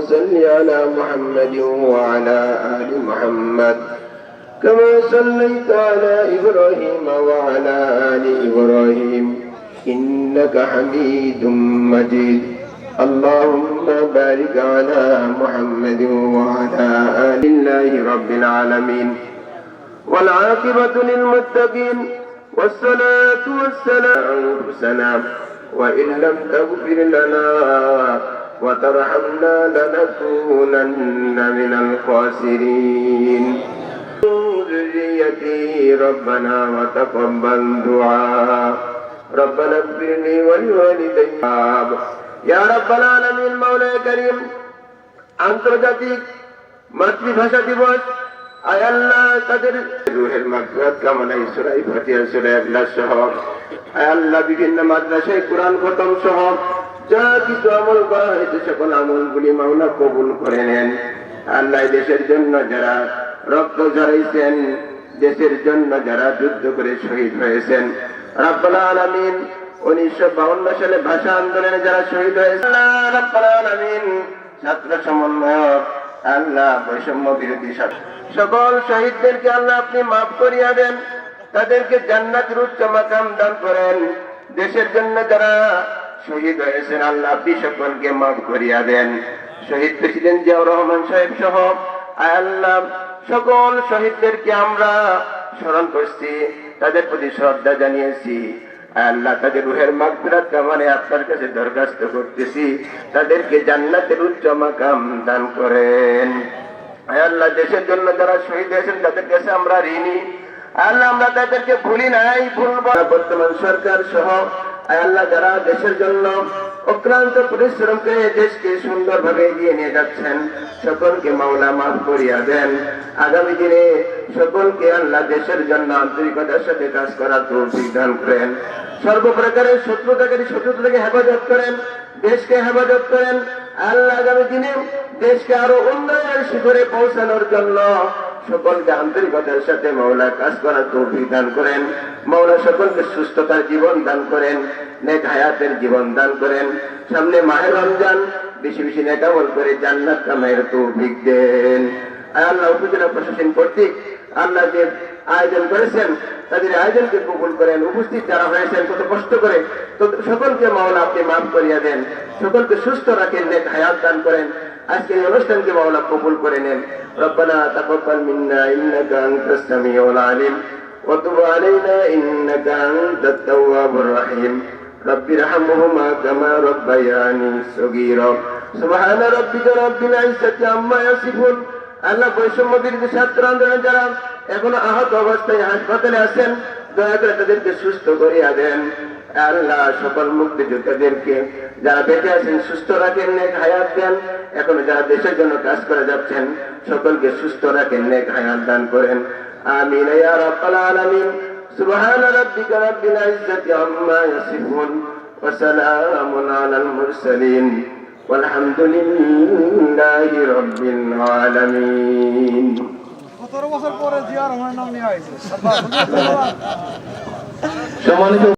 صل على محمد وعلى آل محمد. كما صليت على إبراهيم وعلى آل إبراهيم. إنك حميد مجيد. اللهم بارك على محمد وعلى آل الله رب العالمين. والعاقبة للمتقين. والصلاة والسلام أنفسنا وإن لم تغفر لنا وترحمنا لنكونن من الخاسرين ذريتي ربنا وتقبل دعاء ربنا اغفر لي ولوالدي يا رب العالمين مولاي كريم আন্তর্জাতিক মাতৃভাষা দিবস আয় আল্লাহ তাদের রুহের মাগফিরাত কামনায় সূরা ফাতিহা সূরা ইখলাস সহ আয় আল্লাহ বিভিন্ন মাদ্রাসায় কোরআন খতম সহ যা কিছু আমল করা হয়েছে সকল আমলগুলি মাওলা কবুল করে নেন। আল্লাহ দেশের জন্য যারা রক্ত ঝরাইছেন, দেশের জন্য যারা যুদ্ধ করে শহীদ হয়েছেন। উনিশশো বাউন্ন সালে ভাষা আন্দোলনে যারা শহীদ হয়েছে আল্লাহ রাব্বুল আলামিন ছাত্র সমন্বয়ক, আল্লাহ বৈষম্য বিরোধী সকল শহীদদেরকে আল্লাহ আপনি মাফ করিয়া দেন। তাদেরকে জান্নাতের উচ্চ মাকাম দান করেন। দেশের জন্য যারা শহীদ হয়েছেন আল্লাহ আপনি সকলকে মাফ করিয়া দেন। শহীদ প্রেসিডেন্ট জিয়াউর রহমান সাহেব সহ আল্লাহ সকল শহীদদেরকে আমরা স্মরণ করছি, তাদের প্রতি শ্রদ্ধা জানিয়েছি। আল্লাহ তাদের রুহের মাগফিরাত কামানে আপনার কাছে দরখাস্ত করতেছি, তাদেরকে জান্নাতের উচ্চ মাকাম দান করেন। আল্লাহ, দেশের জন্য যারা শহীদ হয়েছেন, তাদের কাছে আমরা ঋণী। আল্লাহ, আমরা তাদেরকে ভুলি নাই ভুলব বর্তমান সরকার সহ আল্লাহ যারা দেশের জন্য অক্লান্ত পরিশ্রম করে দেশকে সুন্দরভাবে এগিয়ে নিয়ে যাচ্ছেন, সকলকে মাওলা মাফ করিয়া দেন। আগামী দিনে সকলকে আল্লাহ দেশের জন্য আন্তরিকতার সাথে কাজ করার তৌফিক দান করেন। সর্বপ্রকারের শত্রুতাকারী শত্রুতা থেকে হেফাজত করেন, দেশকে হেফাজত করেন। আল্লাহ আগামী দিনে দেশকে আরও উন্নয়নের শিখরে পৌঁছানোর জন্য সকলকে আন্তরিকতার সাথে মৌলা কাজ করার তৌফিক দান করেন। মৌলা সকলকে সুস্থতার জীবন দান করেন, নেক হায়াতের জীবন দান করেন। সামনে মাহের রমজান, বেশি বেশি নেকামল করে জান্নাত কামাইয়ের তৌফিক দেন। আয় আল্লাহ উপজেলা প্রশাসন কর্তৃক আল্লাহ যে আয়োজন করেছেন, তাদের আয়োজনকে কবুল করেন, উপস্থিত যারা হয়েছেন, কত কষ্ট করে তো সকলকে মাওলা আপনি মাফ করিয়া দেন। সকলকে সুস্থ রাখেন, নেক হায়াত দান করেন। আজকে এই অনুষ্ঠানকে মাওলা কবুল করে নেন রব্বানা তাকাব্বাল মিন্না ইন্নাকা আনতাস সামিউল আলিম وتب علينا إنك أنت التواب الرحيم رب ارحمهما كما ربياني صغيرا سبحان ربك رب العزة عما يصفون আল্লাহ বৈষম্য বিরোধী ছাত্র আন্দোলনে যারা এখনো আহত অবস্থায় হাসপাতালে আছেন দয়া করে তাদেরকে সুস্থ করিয়া দেন আল্লাহ সকল মুক্তিযোদ্ধাদেরকে যারা বেঁচে আছেন সুস্থ রাখেন নেক হায়াত দেন এখনো যারা দেশের জন্য কাজ করে যাচ্ছেন সকলকে সুস্থ রাখেন নেক হায়াত দান করেন আমিন ইয়া রাব্বাল আলামিন সুবহান রাব্বিকা রাব্বিল ইজ্জাতি আম্মা ইয়াসিফুন ওয়া সালামুন আলাল মুরসালিন والحمد لله رب العالمين সতেরো বছর পরে জিয়া রহমানের নাম নিয়ে আইছে। সম্মানিত